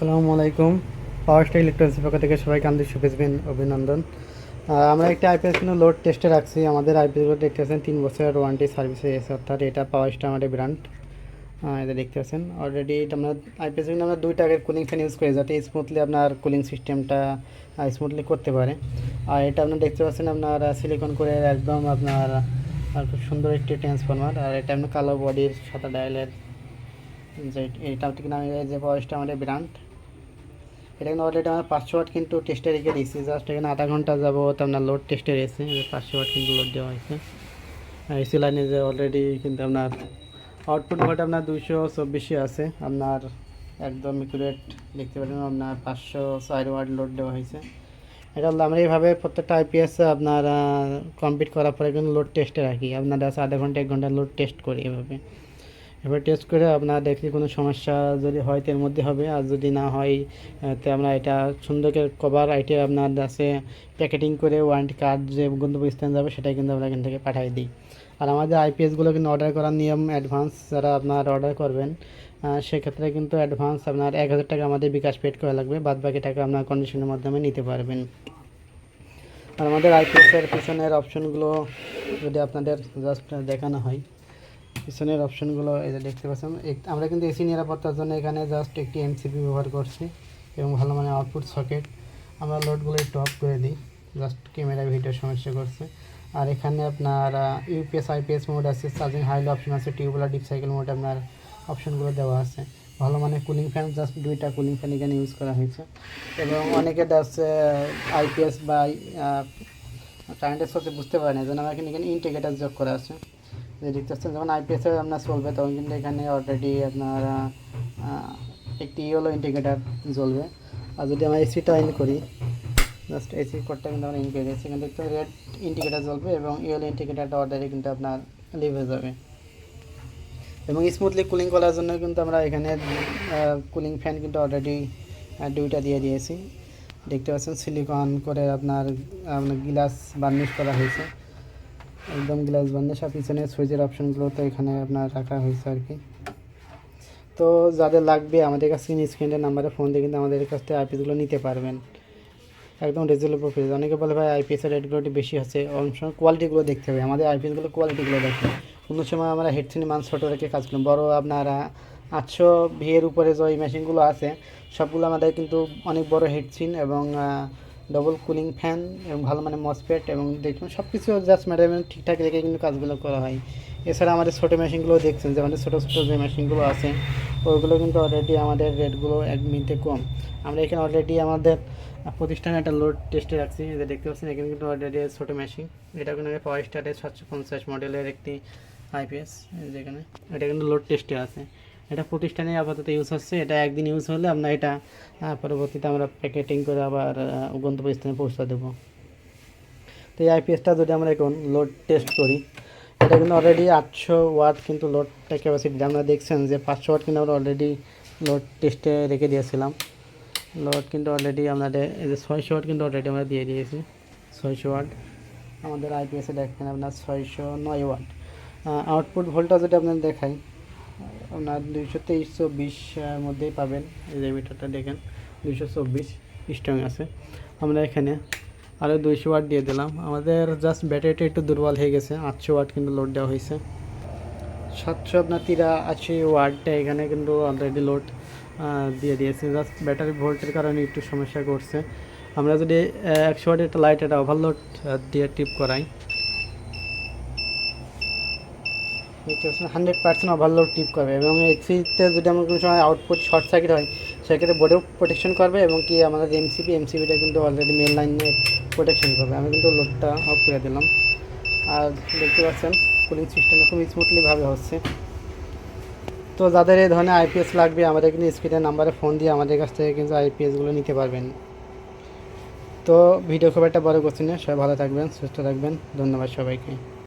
আসসালামু আলাইকুম। পাওয়ার স্টার ইলেকট্রনিক্সের পক্ষ থেকে সবাইকে আন্তরিক শুভেচ্ছা অভিনন্দন। আমরা একটা আইপিএস কিন্তু লোড টেস্টে রাখছি। আমাদের আইপিএসগুলো দেখতে পাচ্ছেন, তিন বছরের ওয়ারেন্টি সার্ভিসে এসে অর্থাৎ এটা পাওয়ার স্টার আমাদের ব্র্যান্ড এটা দেখতে পাচ্ছেন। অলরেডি এটা আমরা আইপিএস কিন্তু আমরা দুইটা আগের কুলিং ফ্যান ইউজ করি, যাতে স্মুথলি আপনার কুলিং সিস্টেমটা স্মুথলি করতে পারে। আর এটা আপনার দেখতে পাচ্ছেন, আপনার সিলিকন করে একদম আপনার খুব সুন্দর একটি ট্রান্সফরমার আর এটা আপনার কালো বডির সাদা ডায়ালের যে এটা থেকে নামে যে পাওয়ার স্টার আমাদের ব্র্যান্ড এটা কিন্তু অলরেডি আমার পাঁচশো ওয়াট কিন্তু টেস্টে রেখে দিয়েছি। জাস্ট এখানে আধা ঘণ্টা যাব তো আপনার লোড টেস্টে রয়েছে। পাঁচশো ওয়াট কিন্তু লোড দেওয়া হয়েছে। এসি লাইনে যে অলরেডি কিন্তু আপনার আউটপুট ভোল্ট আপনার দুইশো চব্বিশে আছে। আপনার একদম একুরেট দেখতে পারেন আপনার পাঁচশো চার ওয়াট লোড দেওয়া হয়েছে। এটা হলো আমরা এইভাবে প্রত্যেকটা আইপিএস আপনার কমপ্লিট করার পরে কিন্তু লোড টেস্টে রাখি। আপনার আধা ঘণ্টা, এক ঘণ্টা লোড টেস্ট করি এভাবে। এবার টেস্ট করে আপনার দেখি কোনো সমস্যা যদি হয় তো এর মধ্যে হবে, আর যদি না হয় তো আমরা এটা সুন্দর কভার আইটে আপনার আছে প্যাকেটিং করে ওয়ারেন্টি কার্ড যে গন্তব্যস্থানে যাবে সেটাই কিন্তু আমরা এখান থেকে পাঠিয়ে দিই। আর আমাদের আইপিএসগুলো কিন্তু অর্ডার করার নিয়ম অ্যাডভান্স যারা আপনার অর্ডার করবেন সেক্ষেত্রে কিন্তু অ্যাডভান্স আপনার এক হাজার টাকা আমাদের বিকাশ পেড করা লাগবে, বাদ বাকি টাকা আপনার কন্ডিশনের মাধ্যমে নিতে পারবেন। আর আমাদের আইপিএসের পিছনের অপশনগুলো যদি আপনাদের জাস্ট দেখানো হয়। পিছনের অপশনগুলো যে দেখতে পাচ্ছেন। আমরা কিন্তু এসি নিরাপত্তার জন্য এখানে জাস্ট একটি এমসিপি ব্যবহার করছি এবং ভালো মানে আউটপুট সকেট আমরা লোডগুলো একটু অফ করে দিই জাস্ট ক্যামেরা ভিডিও সমস্যা করছে। আর এখানে আপনার ইউপিএস আইপিএস মোড আছে চার্জিং হাইল অপশন আছে টিউবুলার ডিপ সাইকেল মোড আপনার অপশনগুলো দেওয়া আছে। ভালো মানে কুলিং ফ্যান জাস্ট দুইটা কুলিং ফ্যান এখানে ইউজ করা হয়েছে। এবং অনেকে আছে আইপিএস বা কারেন্টের সাথে বুঝতে পারে না যেন আমার এখানে এখানে ইন্টিগ্রেটার যোগ করা আছে। পাচ্ছেন যখন আইপিএস আপনার চলবে, তখন কিন্তু এখানে অলরেডি আপনার একটি ইয়েলো ইন্ডিকেটার জ্বলবে আর যদি আমরা এসিটা অন করি জাস্ট এসি কোডটা কিন্তু আমরা ইন করে দেখতে রেড ইন্ডিকেটার জ্বলবে এবং ইয়েলো ইন্ডিকেটারটা অলরেডি কিন্তু আপনার লিভ হয়ে যাবে। এবং স্মুথলি কুলিং করার জন্য কিন্তু আমরা এখানে কুলিং ফ্যান কিন্তু অলরেডি দুইটা দিয়ে দিয়েছি। দেখতে পাচ্ছেন সিলিকন করে আপনার আপনার গ্লাস বার্নিশ করা হয়েছে। একদম গ্লাস বার্নিশ আর পিছনে সুইচের অপশনগুলো তো এখানে আপনার রাখা হয়েছে আর কি। তো যাদের লাগবে আমাদের কাছে স্ক্রিনের নাম্বারে ফোন দিয়ে কিন্তু আমাদের কাছ থেকে আইপিএসগুলো নিতে পারবেন। একদম রিজনেবল প্রাইস অনেকে বলে ভাই আইপিএসের রেটগুলো একটু বেশি হচ্ছে। অনেক সময় কোয়ালিটিগুলো দেখতে হবে। আমাদের আইপিএসগুলো কোয়ালিটিগুলো দেখে। কোনো সময় আমরা হেডসিনি মান ছোটো রেখে কাজ করি। বড় আপনারা আটশো ভিয়ের উপরে যে মেশিনগুলো আছে, সবগুলো আমাদের কিন্তু অনেক বড় হেডসিন এবং ডবল কুলিং ফ্যান এবং ভালো মানে মসপেট এবং দেখুন সব কিছু জাস্ট ম্যাডাম ঠিকঠাক রেখে কিন্তু কাজগুলো করা হয়। এছাড়া আমাদের ছোটো মেশিনগুলো দেখছেন যে আমাদের ছোটো ছোটো যে মেশিনগুলো আছে ওইগুলো কিন্তু অলরেডি আমাদের রেটগুলো এক মিনিটে কম। আমরা এখানে অলরেডি আমাদের প্রতিষ্ঠানে একটা লোড টেস্টে রাখছি যে দেখতে পাচ্ছেন, এখানে কিন্তু অলরেডি ছোটো মেশিন এটা কিন্তু পাওয়ার স্টারের সাতশো পঞ্চাশ মডেলের একটি আইপিএস যেখানে এটা কিন্তু লোড টেস্টে আছে। এটা প্রতিষ্ঠানে আপাতত ইউজ হচ্ছে, এটা একদিন ইউজ হলে আমরা এটা পরবর্তীতে আমরা প্যাকেটিং করে আবার গন্তব্যস্থানে পৌঁছে দেবো। তো এই আইপিএসটা যদি আমরা এখন লোড টেস্ট করি, এটা কিন্তু অলরেডি আটশো ওয়াট কিন্তু লোডটা ক্যাপাসিটি আমরা দেখছেন যে পাঁচশো ওয়াট কিন্তু আমরা অলরেডি লোড টেস্টে রেখে দিয়েছিলাম। লোড কিন্তু অলরেডি আমাদের এই যে ছয়শো ওয়াট কিন্তু অলরেডি আমরা দিয়ে দিয়েছি, ছয়শো ওয়াট আমাদের আইপিএসে দেখেন আপনার ছয়শো নয় ওয়াট আউটপুট ভোল্টটা যদি আপনার দেখাই আপনার দুইশো তেইশ চব্বিশ মধ্যেই পাবেন। এই দেখেন, দুইশো চব্বিশ স্ট্রং আছে। আমরা এখানে আরও দুইশো ওয়াট দিয়ে দিলাম। আমাদের জাস্ট ব্যাটারিটা একটু দুর্বল হয়ে গেছে, আটশো ওয়াট কিন্তু লোড দেওয়া হয়েছে। সাতশো আপনার তিরা আশি ওয়াটটা এখানে কিন্তু অলরেডি লোড দিয়ে দিয়েছে। জাস্ট ব্যাটারি ভোল্টের কারণে একটু সমস্যা করছে। আমরা যদি একশো ওয়াটের একটা লাইট একটা ওভারলোড দিয়ে টিপ করাই। দেখতে পাচ্ছেন হান্ড্রেড পার্সেন্ট ওভারলোড টিপ করবে এবং এসিতে যদি আমার কোনো সময় আউটপুট শর্ট সার্কিট হয়, সেক্ষেত্রে বোর্ডেও প্রোটেকশন করবে এবং কি আমাদের এমসিপি এমসিপিটা কিন্তু অলরেডি মেন লাইনে প্রোটেকশন করবে। আমি কিন্তু লোডটা অফ করে দিলাম। আর দেখতে পাচ্ছেন কুলিং সিস্টেমটা খুব স্মুথলিভাবে হচ্ছে। তো যাদের এই ধরনের আইপিএস লাগবে, আমাদের কিন্তু স্ক্রিনের নাম্বারে ফোন দিয়ে আমাদের কাছ থেকে কিন্তু আইপিএসগুলো নিতে পারবেন। তো ভিডিও খুব একটা বড় করছি না সবাই ভালো থাকবেন, সুস্থ থাকবেন। ধন্যবাদ সবাইকে।